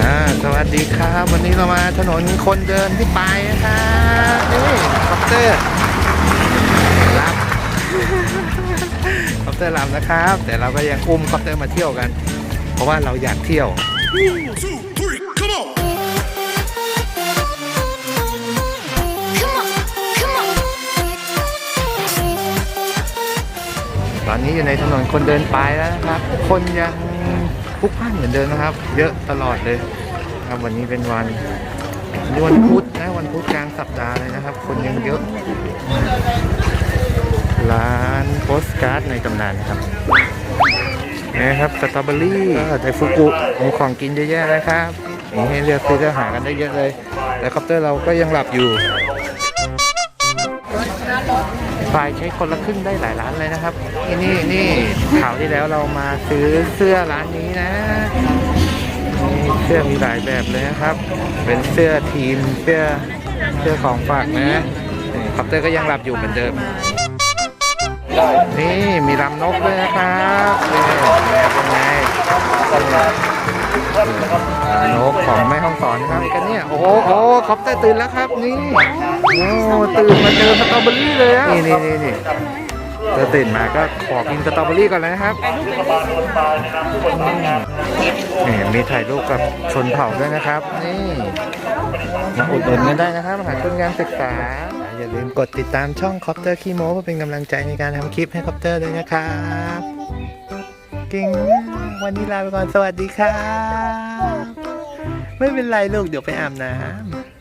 อ่าสวัสดีครับ วันนี้เรามาถนนคนเดินที่ปลายนะครับนี่คอปเตอร์รับคอปเตอร์รับนะครับ แต่เราก็ยังอุ้มคอปเตอร์มาเที่ยวกัน เพราะว่าเราอยากเที่ยว two, three, come on! Come on, come on. ตอนนี้อยู่ในถนนคนเดินปลายแล้วนะครับ คนยังพ ลุกพล่านเหมือนเดิมนะครับ เยอะตลอดเลยครับวันนี้เป็นวันวันพุธนะวันพุธกลางสัปดาห์เลยนะครับ คนยังเยอะ ร้านโปสการ์ดในตำนานนะครับนี่ครับสตรอเบอรี่ไดฟุกุมีของกินเยอะแยะนะครับมีให้เลือกซื้อก็หากันได้เยอะเลย แต่คอปเตอร์เราก็ยังหลับอยู่ ฝ่ายใช้คนละครึ่งได้หลายร้านเลยนะครับ นี่นี่นี่ข่าวที่แล้วเรามาซื้อเสื้อร้านนี้นะนี่เสื้อมีหลายแบบเลยนะครับ เป็นเสื้อทีมเสื้อเสื้อของฝากนะคอปเตอร์ก็ยังหลับอยู่เหมือนเดิม นี่มีลำนกด้วยนะครับนี่เป็นไงนกของแม่ห้องสอนครับกันเนี่ย โอ้โหโอ้โหคอปเตอร์ตื่นแล้วครับนี่ โอ้ตื่นมาเจอสตรอเบอรี่เลยอะนี่นี่นี่นี่เธอตื่นมาก็ขอกินสตรอเบอรี่ก่อนเลยนะครับนี่มีถ่ายรูปกับชนเผ่าด้วยนะครับ นี่มาอุดหนุนกันได้นะครับหาทุนการศึกษา อย่าลืมกดติดตามช่องคอปเตอร์คีโมเพื่อเป็นกำลังใจในการทำคลิปให้คอปเตอร์ด้วยนะครับเก่งมากวันนี้ลาไปก่อนสวัสดีครับ ไม่เป็นไรลูกเดี๋ยวไปอาบน้ำ